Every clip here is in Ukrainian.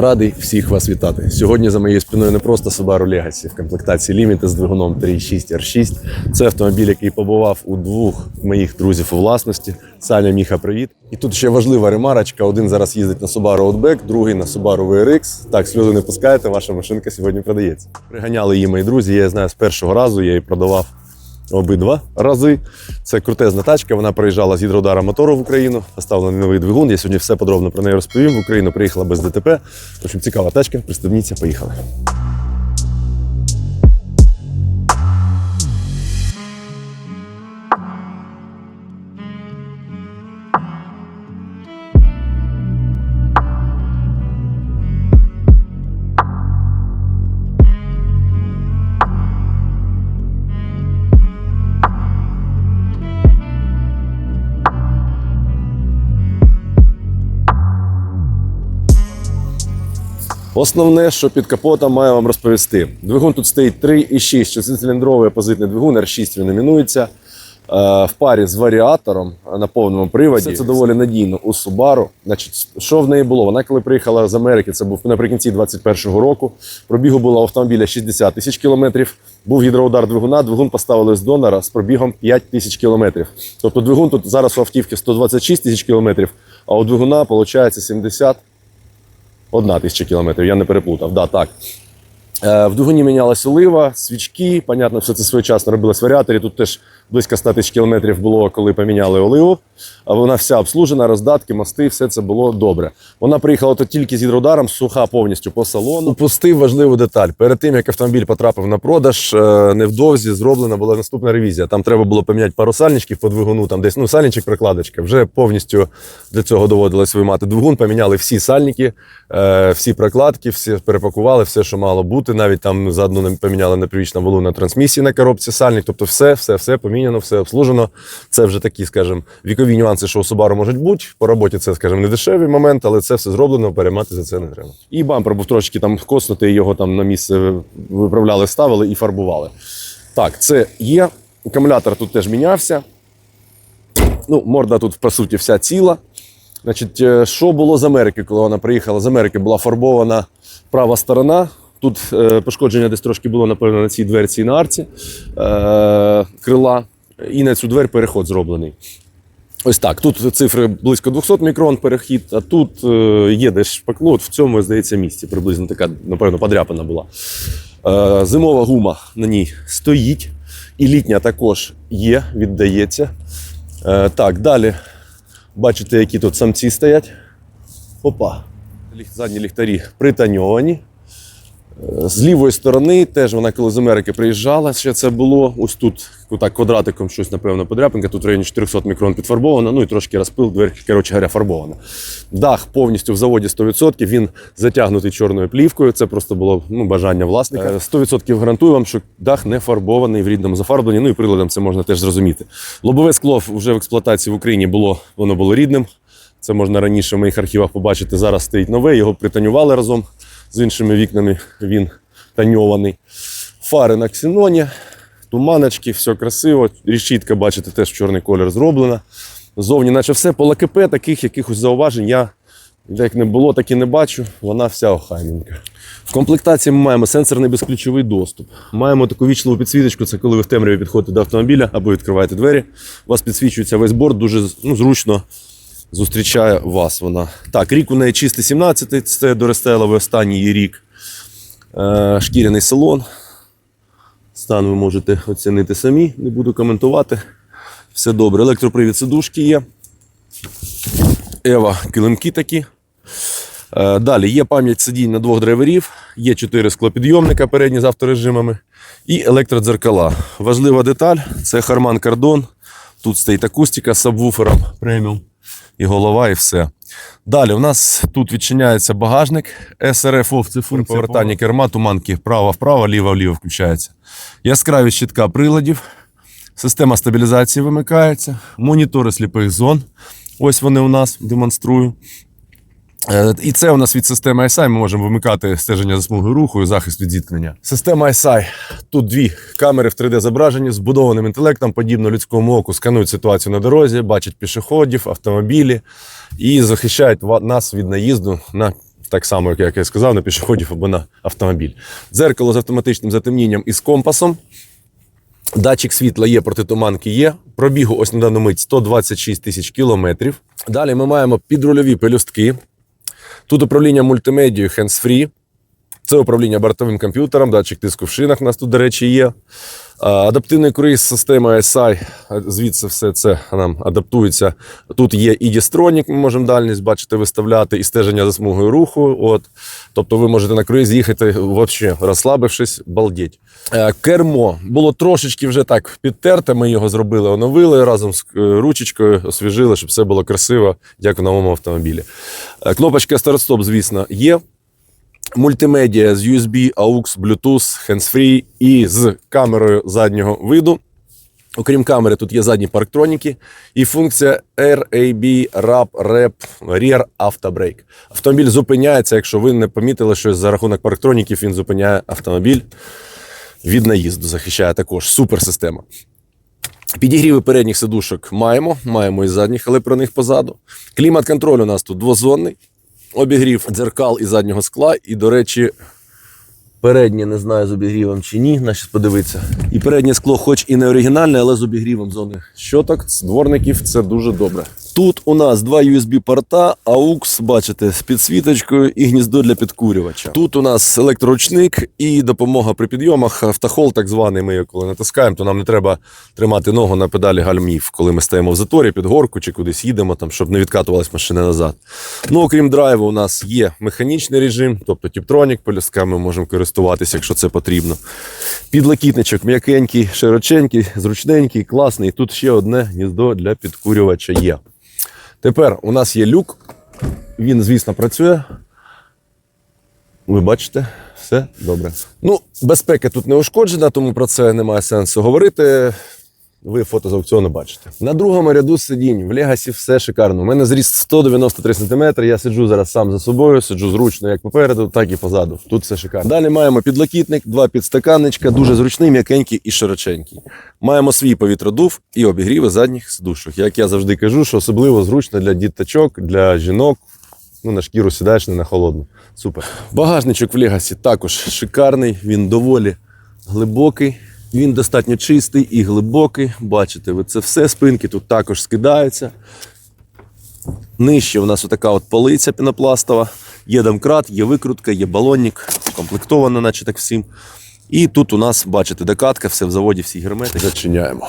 Радий всіх вас вітати. Сьогодні за моєю спиною не просто Subaru Legacy в комплектації Limited з двигуном 3.6 R6. Це автомобіль, який побував у двох моїх друзів у власності. Саня Міха, привіт. І тут ще важлива ремарочка. Один зараз їздить на Subaru Outback, другий на Subaru VRX. Так, сльози не пускайте, ваша машинка сьогодні продається. Приганяли її мої друзі. Я знаю з першого разу. Я її продавав обидва рази. Це крутезна тачка. Вона приїжджала з гідроудара мотору в Україну, поставлений новий двигун. Я сьогодні все подробно про неї розповім. В Україну приїхала без ДТП. В общем, цікава тачка. Пристебніться, поїхали. Основне, що під капотом маю вам розповісти. Двигун тут стоїть 3,6, шестициліндровий опозитний двигун, R6 він іменується. Е, В парі з варіатором на повному приводі. Все це доволі надійно у Subaru. Значить, що в неї було? Вона коли приїхала з Америки, це був наприкінці 21-го року. Пробігу було автомобіля 60 тисяч кілометрів. Був гідроудар двигуна, двигун поставили з донора з пробігом 5 тисяч кілометрів. Тобто двигун тут зараз у автівки 126 тисяч кілометрів, а у двигуна виходить 70 Одна тисяча кілометрів, я не переплутав. Да, так. Е, в двигуні мінялась олива, свічки. Понятно, все це своєчасно робилось в варіаторі. Тут теж близько 100 тисяч кілометрів було, коли поміняли оливу. Вона вся обслужена, роздатки, мости, все це було добре. Вона приїхала тут тільки з гідроударом, суха повністю по салону. Упустив важливу деталь. Перед тим, як автомобіль потрапив на продаж, е, невдовзі зроблена була наступна ревізія. Там треба було поміняти пару сальничків по двигуну, там десь ну, сальничок, прикладочка. Вже повністю для цього доводилось виймати двигун. Поміняли всі сальники, е, всі прокладки, всі перепакували, все, що мало бути. Навіть там заодно поміняли непривічна валу на трансмісії на коробці сальник. Тобто, все, все, все поміняно, все обслужено. Це вже такі, скажімо, вікові нюанси, що у Subaru можуть бути. По роботі це, скажімо, не дешевий момент, але це все зроблено, переймати за це не треба. І бампер був трошки там коснутий, його там на місце виправляли, ставили і фарбували. Так, це є. Акумулятор тут теж мінявся. Ну, морда тут, по суті, вся ціла. Значить, е, що було з Америки, коли вона приїхала? З Америки була фарбована права сторона. Тут е, пошкодження десь трошки було, напевно, на цій дверці і на арці е, крила. І на цю двері переход зроблений. Ось так. Тут цифри близько 200 мікрон перехід, а тут е, є десь шпакло. От в цьому, здається, місці. Приблизно така, напевно, подряпана була. Зимова гума на ній стоїть. І літня також є, віддається. Так, далі. Бачите, які тут самці стоять. Опа. Задні ліхтарі пританьовані. Е, З лівої сторони теж вона коли з Америки приїжджала, ще це було. Ось тут так, квадратиком щось, напевно, подряпинка. Тут в районі 400 мікрон підфарбована, ну і трошки розпил, дверь, коротше говоря, фарбована. Дах повністю в заводі 100%, він затягнутий чорною плівкою. Це просто було ну, бажання власника. Е, 100% гарантую вам, що дах не фарбований в рідному зафарбленні. Ну і приладом це можна теж зрозуміти. Лобове скло вже в експлуатації в Україні було, воно було рідним. Це можна раніше в моїх архівах побачити. Зараз стоїть нове, його пританювали разом з іншими вікнами. Він таньований. Фари на ксеноні, туманочки, все красиво. Рішітка, бачите, теж в чорний колір зроблена. Зовні, наче все по ЛКП, таких якихось зауважень я як не було, так і не бачу. Вона вся охайненька. В комплектації ми маємо сенсорний безключовий доступ. Маємо таку вічливу підсвіточку, це коли ви в темряві підходите до автомобіля або відкриваєте двері. У вас підсвічується весь борт, дуже ну, зручно зустрічає вас вона. Так, рік у неї чистий 17 це до рестайловий останній її рік. Е, шкіряний салон. Стан ви можете оцінити самі, не буду коментувати. Все добре. Електропривід сидушки є. Ева килимки такі. Е, Далі є пам'ять сидінь на двох драйверів, є чотири склопідйомника передні з авторежимами і електродзеркала. Важлива деталь це Harman Kardon. Тут стоїть акустика з сабвуфером преміум і голова, і все. Далі у нас тут відчиняється багажник СРФ-ОФ це функція повертання керма, туманки вправо-вправо, ліво-вліво включається. Яскраві щитка приладів, система стабілізації вимикається, монітори сліпих зон. Ось вони у нас демонструю. Е, І це у нас від системи ISI. Ми можемо вимикати стеження за смугою руху і захист від зіткнення. Система ISI. Тут дві камери в 3D зображенні з будованим інтелектом, подібно людському оку, сканують ситуацію на дорозі, бачать пішоходів, автомобілі і захищають нас від наїзду на так само, як я сказав, на пішоходів або на автомобіль. Дзеркало з автоматичним затемнінням і з компасом. Датчик світла є, протитуманки є. Пробігу ось на дану мить 126 тисяч кілометрів. Далі ми маємо підрульові пелюстки. Тут управління мультимедією hands-free. Це управління бортовим комп'ютером, датчик тиску в шинах у нас тут, до речі, є. Адаптивний круїз система SI, звідси все це нам адаптується. Тут є і дістронік, ми можемо дальність бачите, виставляти, і стеження за смугою руху. От. Тобто ви можете на круїз їхати, взагалі, розслабившись, балдіть. Е, Кермо було трошечки вже так підтерте. Ми його зробили, оновили разом з е, ручечкою, освіжили, щоб все було красиво, як в новому автомобілі. Е, Кнопочка старт-стоп, звісно, є. Мультимедіа з USB, AUX, Bluetooth, hands-free і з камерою заднього виду. Окрім камери, тут є задні парктроніки і функція RAB, RAP, REP, Rear Auto Brake. Автомобіль зупиняється, якщо ви не помітили, що за рахунок парктроніків він зупиняє автомобіль від наїзду, захищає також суперсистема. Підігріви передніх сидушок маємо, маємо і задніх, але про них позаду. Клімат-контроль у нас тут двозонний. Обігрів дзеркал і заднього скла. І, до речі, переднє не знаю з обігрівом чи ні. На щось подивитися. І переднє скло, хоч і не оригінальне, але з обігрівом зони щоток, дворників це дуже добре. Тут у нас два USB-порта, AUX, бачите, з підсвіточкою і гніздо для підкурювача. Тут у нас електроручник і допомога при підйомах. Автохол, так званий. Ми коли натискаємо, то нам не треба тримати ногу на педалі гальмів, коли ми стоїмо в заторі під горку чи кудись їдемо, там, щоб не відкатувалась машина назад. Ну, окрім драйву, у нас є механічний режим, тобто тіптронік, полюсками можемо користуватися, якщо це потрібно. Підлокітничок м'якенький, широченький, зручненький, класний. Тут ще одне гніздо для підкурювача є. Тепер у нас є люк. Він, звісно, працює. Ви бачите, все добре. Ну, безпека тут не ушкоджена, тому про це немає сенсу говорити. Ви фото з аукціону бачите. На другому ряду сидінь в Легасі все шикарно. У мене зріст 193 см. Я сиджу зараз сам за собою, сиджу зручно як попереду, так і позаду. Тут все шикарно. Далі маємо підлокітник, два підстаканничка, дуже зручний, м'якенький і широченький. Маємо свій повітродув і обігріви задніх сидушок. Як я завжди кажу, що особливо зручно для діточок, для жінок. Ну, на шкіру сідаєш не на холодну. Супер. Багажничок в Легасі також шикарний, він доволі глибокий. Він достатньо чистий і глибокий. Бачите, ви це все спинки тут також скидаються. Нижче у нас отака от полиця пінопластова. Є домкрат, є викрутка, є балонник, комплектовано, наче так всім. І тут у нас, бачите, докатка, все в заводі, всі гермети. Зачиняємо.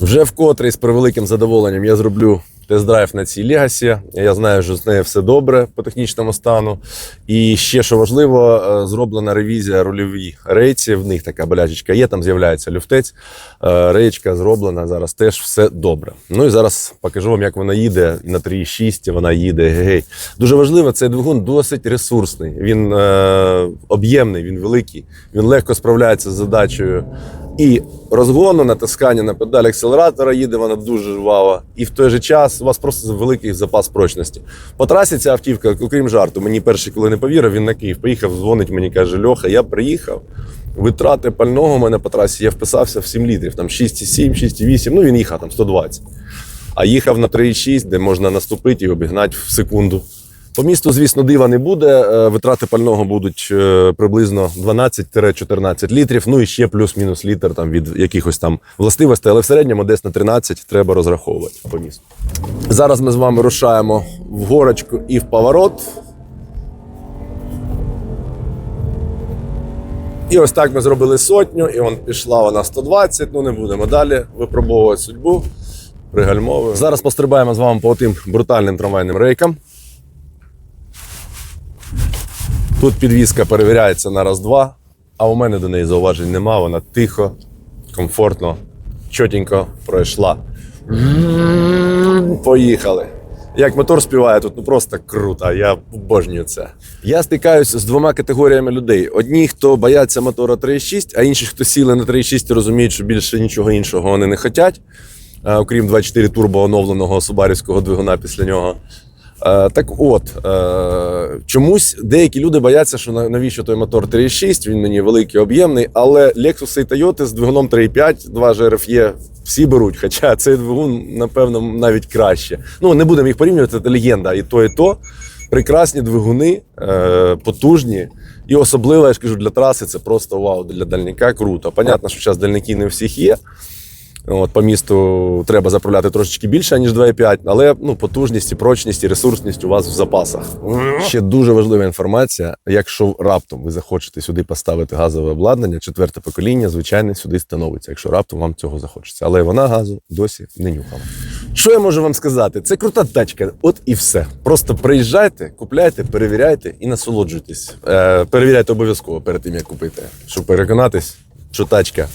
Вже вкотре з превеликим задоволенням я зроблю тест-драйв на цій Legacy. Я знаю, що з нею все добре по технічному стану. І ще що важливо, е, зроблена ревізія рульовій рейці. В них така болячечка є, там з'являється люфтець. Е, Реєчка зроблена, зараз теж все добре. Ну і зараз покажу вам, як вона їде на 3,6, вона їде гей. Дуже важливо, цей двигун досить ресурсний. Він е, об'ємний, він великий, він легко справляється з задачею. І розгону, натискання на педаль акселератора їде вона дуже жваво. І в той же час у вас просто великий запас прочності. По трасі ця автівка, окрім жарту, мені перший, коли не повірив, він на Київ поїхав, дзвонить мені, каже: Льоха, я приїхав. Витрати пального у мене по трасі, я вписався в 7 літрів, там 6,7, 6,8, ну він їхав там 120. А їхав на 3,6, де можна наступити і обігнати в секунду. По місту, звісно, дива не буде. е, Витрати пального будуть е, приблизно 12-14 літрів. Ну і ще плюс-мінус літр там від якихось там властивостей, але в середньому десь на 13 треба розраховувати по місту. Зараз ми з вами рушаємо в горочку і в поворот. І ось так ми зробили сотню, і вон пішла вона 120. Ну не будемо далі випробовувати судьбу. Пригальмовую. Зараз пострибаємо з вами по тим брутальним трамвайним рейкам. Тут підвізка перевіряється на раз-два, а у мене до неї зауважень нема. Вона тихо, комфортно, чотенько пройшла. Поїхали. Як мотор співає, тут ну просто круто. Я обожнюю це. Я стикаюсь з двома категоріями людей: одні, хто бояться мотора 3.6, а інші, хто сіли на 3.6 і розуміють, що більше нічого іншого вони не хочуть, окрім 24 турбо оновленого субарівського двигуна після нього. Е, Так от, е, чомусь деякі люди бояться, що навіщо той мотор 3.6, він мені великий, об'ємний, але Lexus і Toyota з двигуном 3.5, 2 GRFE всі беруть. Хоча цей двигун, напевно, навіть краще. Ну, не будемо їх порівнювати, це легенда і то, і то. Прекрасні двигуни, е, потужні. І особливо, я ж кажу, для траси це просто вау, для дальника круто. Понятно, що зараз дальники не всіх є. От, по місту треба заправляти трошечки більше, ніж 2,5, але ну, потужність, і прочність і ресурсність у вас в запасах. Ще дуже важлива інформація. Якщо раптом ви захочете сюди поставити газове обладнання, четверте покоління, звичайно, сюди становиться, якщо раптом вам цього захочеться. Але вона газу досі не нюхала. Що я можу вам сказати? Це крута тачка, от і все. Просто приїжджайте, купляйте, перевіряйте і насолоджуйтесь. Е, перевіряйте обов'язково перед тим, як купити, щоб переконатись, що тачка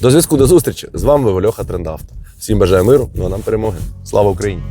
до зв'язку, до зустрічі. З вами був Льоха Трендавто. Всім бажаю миру, ну а нам перемоги. Слава Україні!